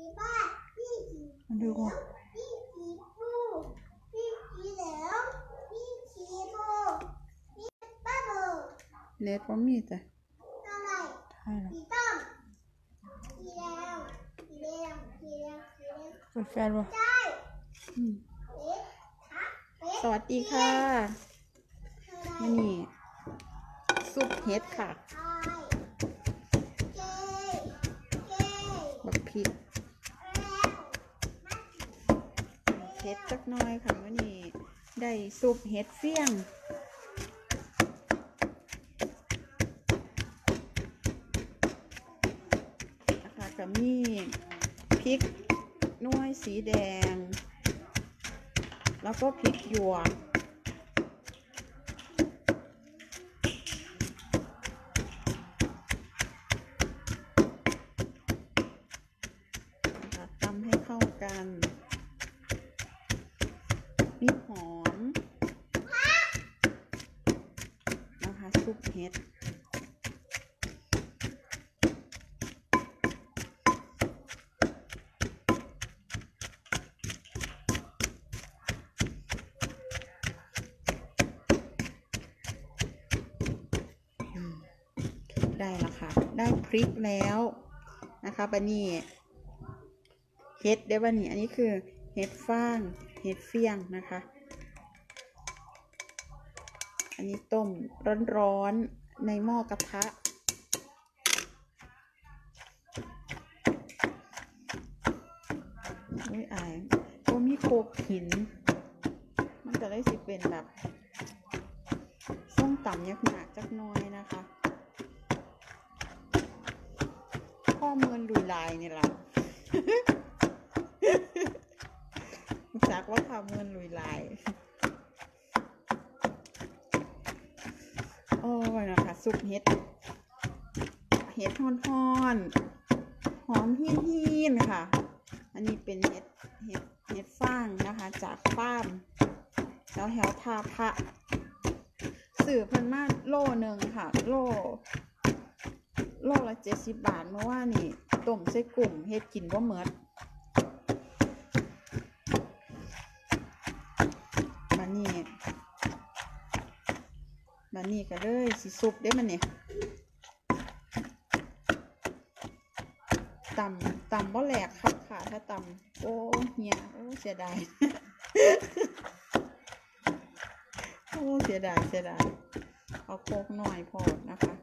สีบ้านพี่สีมาดูก่อนเหลืองพี่สีโบพี่บ้าเน็ตว่ามีแต่ใช่แล้วสีต้มสีแดงสีแดงสีแดงสีแดงเปิดแฟนวะสวัสดีค่ะนี่ซุปเห็ดค่ะ บักพริก แล้ว เห็ดสักหน้อยค่ะวันี่ได้ซุปเห็ดเฟี้ยงนะคะกับมีพริกน้อยสีแดง แล้วก็พริกหยวก นะคะตำให้เข้ากัน มีหอม นะคะ ซุปเห็ดได้แล้วค่ะ ได้พริกแล้วนะคะบันนี้เห็ดเดี๋ยวบันนี้อันนี้คือเห็ดฟาง เห็ดเฟี้ยงนะคะ อันนี้ต้มร้อนๆ ในหม้อกระทะ อุ้ยอายก็มีโคกหิน มันจะได้สิเป็นแบบส้มต่ำยักหนักจักน้อยนะคะข้อมือลุยลายนี่แหละจักว่าข้อมือลุยลาย โอ้ยนะคะซุปเห็ด เห็ดฮ้อนหอมหินหินๆค่ะ อันนี้เป็นเห็ด เห็ด เห็ดฟางนะคะ จากฟาร์มแถวแถวทาพระสื่อเพิ่นมาโลหนึ่งค่ะ โล โลละเจ็ดสิบบาทเมื่อว่านี่ต้มใส่กุ้งเฮ็ดกินว่าเหมิดานี่ มานี่ก็เลยสิซุปได้มันเนี่ยต่ำต่ำบ่แหลกครับค่ะถ้าต่ำโอ้เฮียโอ้เสียดายโอ้เสียดายเสียดายเอาโคกหน่อยพอนะคะ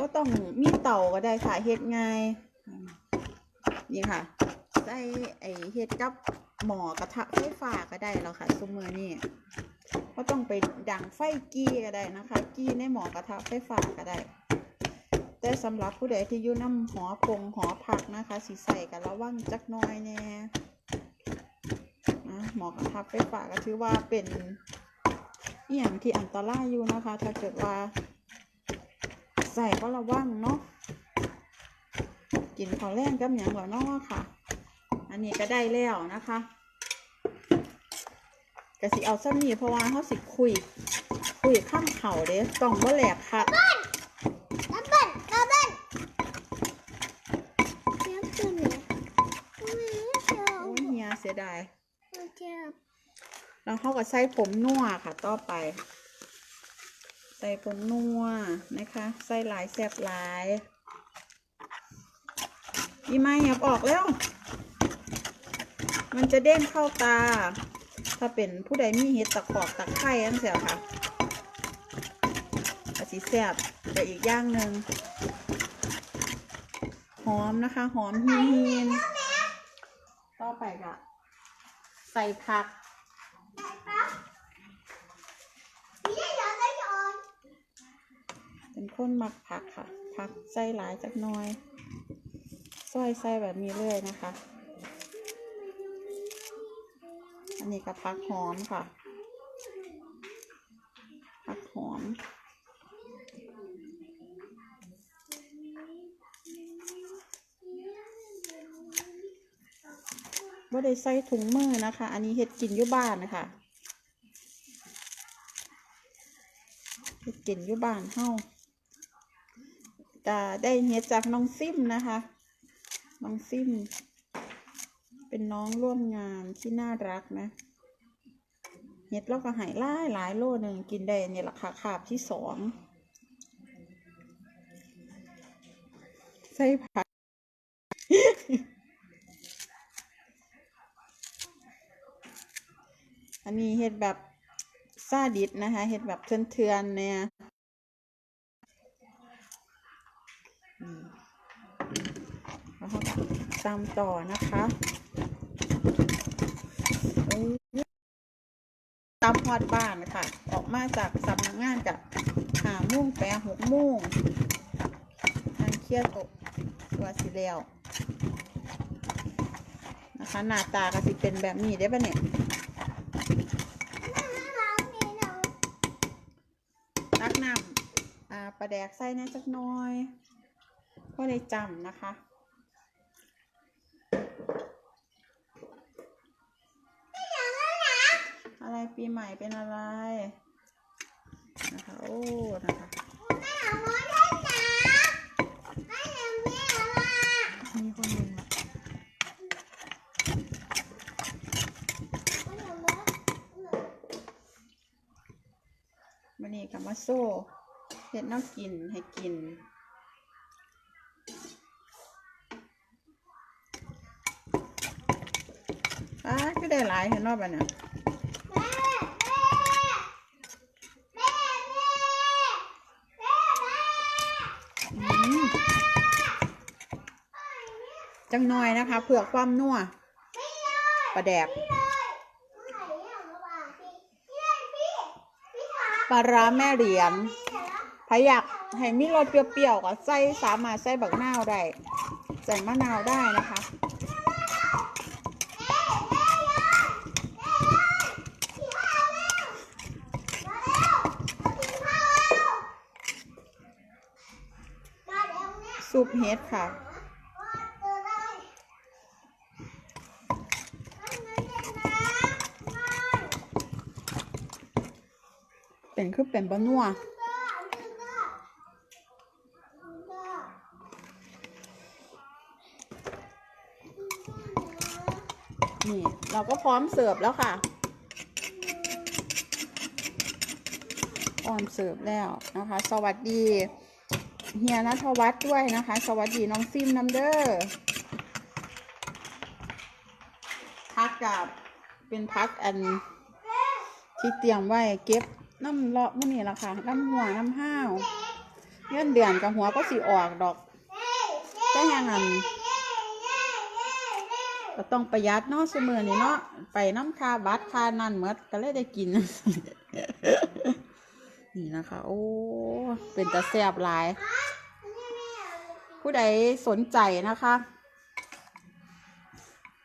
ก็ต้องมีเต่าก็ได้ค่ะเฮ็ดง่าย นี่ค่ะใส่ไอเฮ็ดกับหมอกระทะไฟฟ้าก็ได้แล้วค่ะซุมือนี่ก็ต้องไปดังไฟกี้ก็ได้นะคะ กี้ในหมอกระทะไฟฟ้าก็ได้ แต่สำหรับผู้ใดที่อยู่น้ำหอพงหอผักนะคะสีใส่กันระวังจักน้อยแน่นะหมอกระทะไฟฟ้าก็ถือว่าเป็นอย่างที่อันตรายอยู่นะคะ ถ้าเกิดว่าใส่ก็ระวังเนาะ กินข้าวแรงกับอย่างเหล่าน้อค่ะ อันนี้ก็ได้แล้วนะคะกะสิเอาซ้ำนี่เพราะว่าเขาสิคุย คุยข้ามเข่าเด้ต้องบ่แหลกค่ะดับเบิ้ลดับเบิ้ลเจ็บตัวเนี่ยโอ้ยเฮียเสียดายเจ็บแล้วเขาก็ใส่ผมนัวค่ะ ต่อไป ใส่ผมนัวนะคะ ใส่หลายแสบหลาย อีไม่หยับออกแล้ว มันจะเด้งเข้าตา ถ้าเป็นผู้ใดมีเห็ดตะขอกตะไคร้อันเสียค่ะอาสีแสบแต่อีกอย่างหนึ่งหอมนะคะ หอมหินๆต่อไปก็ใส่ผักเดี๋ยวได้ย้อนเป็นคนมักผักค่ะ ผักใส่หลายจักหน้อย ซอยใส่แบบนี้เลยนะคะ อันนี้ก็ผักหอมค่ะผักหอมว่าได้ใส่ถุงมือนะคะ อันนี้เฮ็ดกินอยู่บ้านนะคะเฮ็ดกินอยู่บ้านเฮาจะได้เฮ็ดจากน้องซิมนะคะ น้องซิมเป็นน้องร่วมงานที่น่ารักนะเฮ็ดล้วก็ใหายหลายหลายโลหนึ่งกินได้เนี่ยราคาขาบที่สองใส่ผักอันนี้เฮ็ดแบบซาดิสนะคะเฮ็ดแบบเทือนๆเนี่ยอืม แล้วก็ตามต่อนะคะตามฮอดบ้านค่ะ ออกมาจากสำนักงานกับหามุ่งแปหกมุ่งทางเครียดตกตัวสิแล้วนะคะหน้าตาก็สิเป็นแบบนี้ได้ปะเนี่ยตักน้ำปลาแดกใส่แน่จักน้อย ก็ได้จำนะคะ อะไรปีใหม่เป็นอะไร นะคะ โอ้ นะคะมีคนหนึ่งอะวันนี้กับมาโซ่เฮ็ดน้ำกินให้กินอ่าก็ได้หลายเห็นว่าบ้านะอืม จังหน่อยนะคะ เผื่อความนัวปลาแดกปลาร้าแม่เหรียญถ้าอยากให้มีรสเปรี้ยวๆก็ใส่สามารถใส่บักนาวได้ ใส่มะนาวได้นะคะ ซุปเฮ็ดค่ะ เป็นคือเป็นบะนัวนี่ เราก็พร้อมเสิร์ฟแล้วค่ะพร้อมเสิร์ฟแล้วนะคะ สวัสดี เฮียนัทวัฒน์ด้วยนะคะ สวัสดีน้องซิมน้ำเด้อพักกับเป็นพักอัน ที่เตรียมไว้เก็บน้ำเลาะมื่อนี้ละค่ะน้ำหัวน้ำห้าวเงื่อนเดือนกับหัวก็สิออกดอกแต่ยังอันก็ต้องประหยัดเนาะสมอนี่เนาะไปน้ำคาบัตรคานั่นเมดก็เลยได้กิน นี่นะคะ โอ้ เป็นตะแซบหลาย ผู้ใดสนใจนะคะ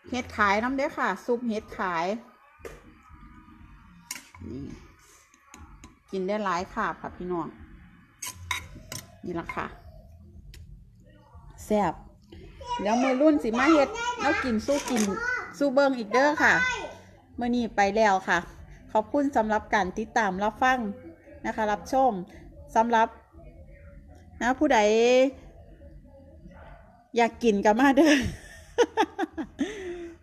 เฮ็ดขายน้ำเด้อค่ะ ซุปเฮ็ดขายนี่กินได้หลายค่ะค่ะพี่น้องนี่ละค่ะแซ่บเดี๋ยวมือรุ่นสิมาเฮ็ดแล้วกินสู้กินสู้เบิงอีกเด้อค่ะเมื่อนี้ไปแล้วค่ะ ขอบคุณสำหรับการติดตามรับฟัง นะคะ รับชมสำหรับนะผู้ใดอยากกินก็มาเด้อ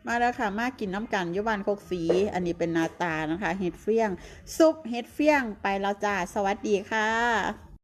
มาแล้วค่ะมากินน้ำกันยุบานโคกสี อันนี้เป็นนาตานะคะ เห็ดเฟี้ยง ซุปเห็ดเฟี้ยงไปแล้วจ้า สวัสดีค่ะ